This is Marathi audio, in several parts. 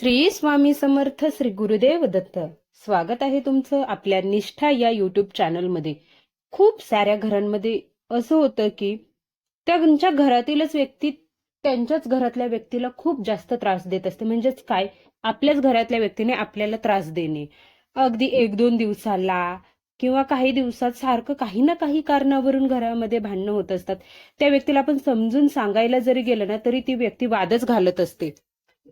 श्री स्वामी समर्थ श्री गुरुदेव दत्त. स्वागत आहे तुमचं आपल्या निष्ठा या युट्यूब चॅनलमध्ये खूप साऱ्या घरांमध्ये असं होतं की त्यांच्या घरातीलच व्यक्ती त्यांच्याच घरातल्या व्यक्तीला खूप जास्त त्रास देत असते. म्हणजेच काय? आपल्याच घरातल्या व्यक्तीने आपल्याला त्रास देणे. अगदी एक दोन दिवसाला किंवा काही दिवसात सारखं काही ना काही कारणावरून घरामध्ये भांडणं होत असतात. त्या व्यक्तीला आपण समजून सांगायला जरी गेलं ना तरी ती व्यक्ती वादच घालत असते.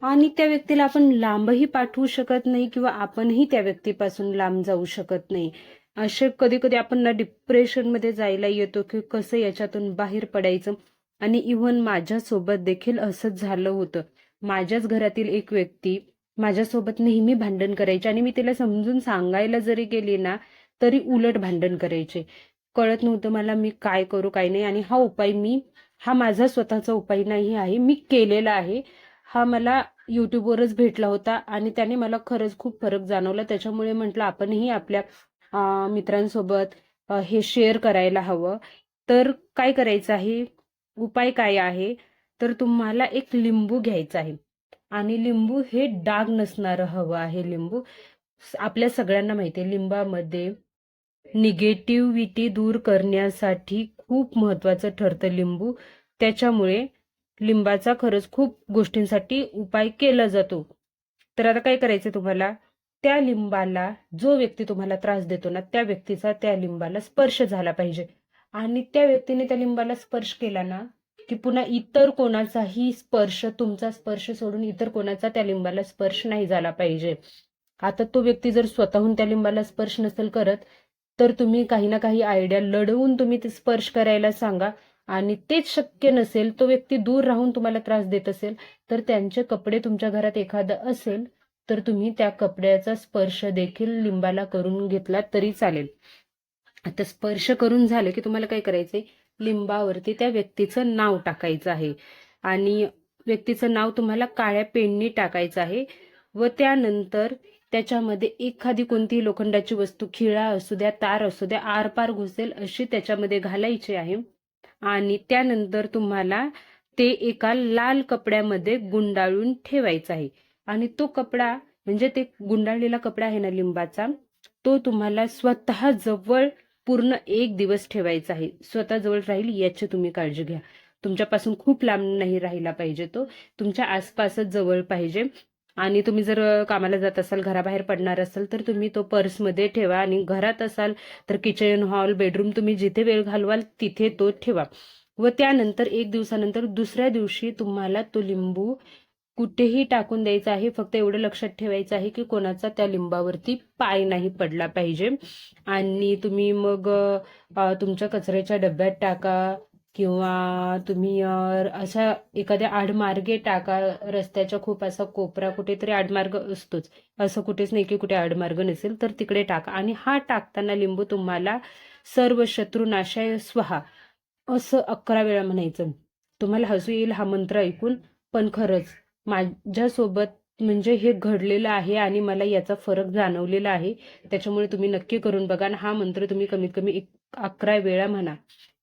आणि त्या व्यक्तीला आपण लांबही पाठवू शकत नाही किंवा आपणही त्या व्यक्तीपासून लांब जाऊ शकत नाही. असे कधी कधी आपण ना डिप्रेशनमध्ये जायला येतो की कसं याच्यातून बाहेर पडायचं. आणि इव्हन माझ्यासोबत देखील असंच झालं होतं. माझ्याच घरातील एक व्यक्ती माझ्यासोबत नेहमी भांडण करायची. आणि मी तिला समजून सांगायला जरी गेली ना तरी उलट भांडण करायचे. कळत नव्हतं मला मी काय करू काय नाही. आणि हा उपाय मी हा माझा स्वतःचा उपाय नाही आहे. मी केलेला आहे. हा मला युट्यूबवरच भेटला होता आणि त्याने मला खरंच खूप फरक जाणवला. त्याच्यामुळे म्हटलं आपणही आपल्या मित्रांसोबत हे शेअर करायला हवं. तर काय करायचं आहे? उपाय काय आहे? तर तुम्हाला एक लिंबू घ्यायचा आहे. आणि लिंबू हे डाग नसणारं हवं आहे लिंबू. आपल्या सगळ्यांना माहिती आहे लिंबामध्ये निगेटिव्हिटी दूर करण्यासाठी खूप महत्वाचं ठरतं लिंबू. त्याच्यामुळे लिंबाचा खरंच खूप गोष्टींसाठी उपाय केला जातो. तर आता काय करायचं तुम्हाला? त्या लिंबाला जो व्यक्ती तुम्हाला त्रास देतो ना त्या व्यक्तीचा त्या लिंबाला स्पर्श झाला पाहिजे. आणि त्या व्यक्तीने त्या लिंबाला स्पर्श केला ना की पुन्हा इतर कोणाचाही स्पर्श तुमचा स्पर्श सोडून इतर कोणाचा त्या लिंबाला स्पर्श नाही झाला पाहिजे. आता तो व्यक्ती जर स्वतःहून त्या लिंबाला स्पर्श नसेल करत तर तुम्ही काही ना काही आयडिया लढवून तुम्ही ते स्पर्श करायला सांगा. आणि तेच शक्य नसेल तो व्यक्ती दूर राहून तुम्हाला त्रास देत असेल तर त्यांचे कपडे तुमच्या घरात एखादं असेल तर तुम्ही त्या कपड्याचा स्पर्श देखील लिंबाला करून घेतला तरी चालेल. आता स्पर्श करून झालं की तुम्हाला काय करायचंय? लिंबावरती त्या व्यक्तीचं नाव टाकायचं आहे. आणि व्यक्तीचं नाव तुम्हाला काळ्या पेननी टाकायचं आहे व त्यानंतर त्याच्यामध्ये एखादी कोणतीही लोखंडाची वस्तू खिळा असू द्या तार असू द्या आरपार घुसेल अशी त्याच्यामध्ये घालायची आहे. आणि त्यानंतर तुम्हाला ते एका लाल कपड्यामध्ये गुंडाळून ठेवायचं आहे. आणि तो कपडा म्हणजे ते गुंडाळलेला कपडा आहे ना लिंबाचा तो तुम्हाला स्वतः जवळ पूर्ण एक दिवस ठेवायचा आहे. स्वतः जवळ राहील याची तुम्ही काळजी घ्या. तुमच्यापासून खूप लांब नाही राहिला पाहिजे तो. तुमच्या आसपासच जवळ पाहिजे. आणि तुम्ही जर कामाला जात असाल घराबाहेर पडणार असाल तर तुम्ही तो पर्समध्ये ठेवा आणि घरात असाल तर किचन हॉल बेडरूम तुम्ही जिथे वेळ घालवाल तिथे तो ठेवा. व त्यानंतर एक दिवसानंतर दुसऱ्या दिवशी तुम्हाला तो लिंबू कुठेही टाकून द्यायचा आहे फक्त एवढं लक्षात ठेवायचं आहे की कोणाचा त्या लिंबावरती पाय नाही पडला पाहिजे. आणि तुम्ही मग तुमच्या कचऱ्याच्या डब्यात टाका किंवा तुम्ही अशा एखाद्या आडमार्गे टाका रस्त्याच्या खूप असा कोपरा कुठेतरी आडमार्ग असतोच. असं कुठेच नाही की कुठे आडमार्ग नसेल तर तिकडे टाका. आणि हा टाकताना लिंबू तुम्हाला सर्व शत्रू नाशाय स्वहा असं अकरा वेळा म्हणायचं. तुम्हाला हसू येईल हा मंत्र ऐकून पण खरंच माझ्यासोबत म्हणजे हे घडलेलं आहे आणि मला याचा फरक जाणवलेला आहे. त्याच्यामुळे तुम्ही नक्की करून बघा आणि हा मंत्र तुम्ही कमीत कमी एक अकरा वेळा म्हणा.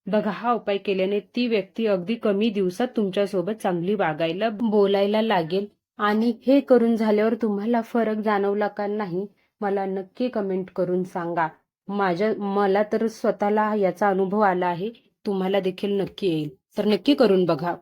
बघा हा उपाय केल्याने ती व्यक्ती अगदी कमी दिवसात तुमच्यासोबत चांगली वागायला बोलायला लागेल. आणि हे करून झाल्यावर तुम्हाला फरक जाणवला का नाही मला नक्की कमेंट करून सांगा. माझ्या मला तर स्वतःला याचा अनुभव आला आहे. तुम्हाला देखील नक्की येईल. तर नक्की करून बघा.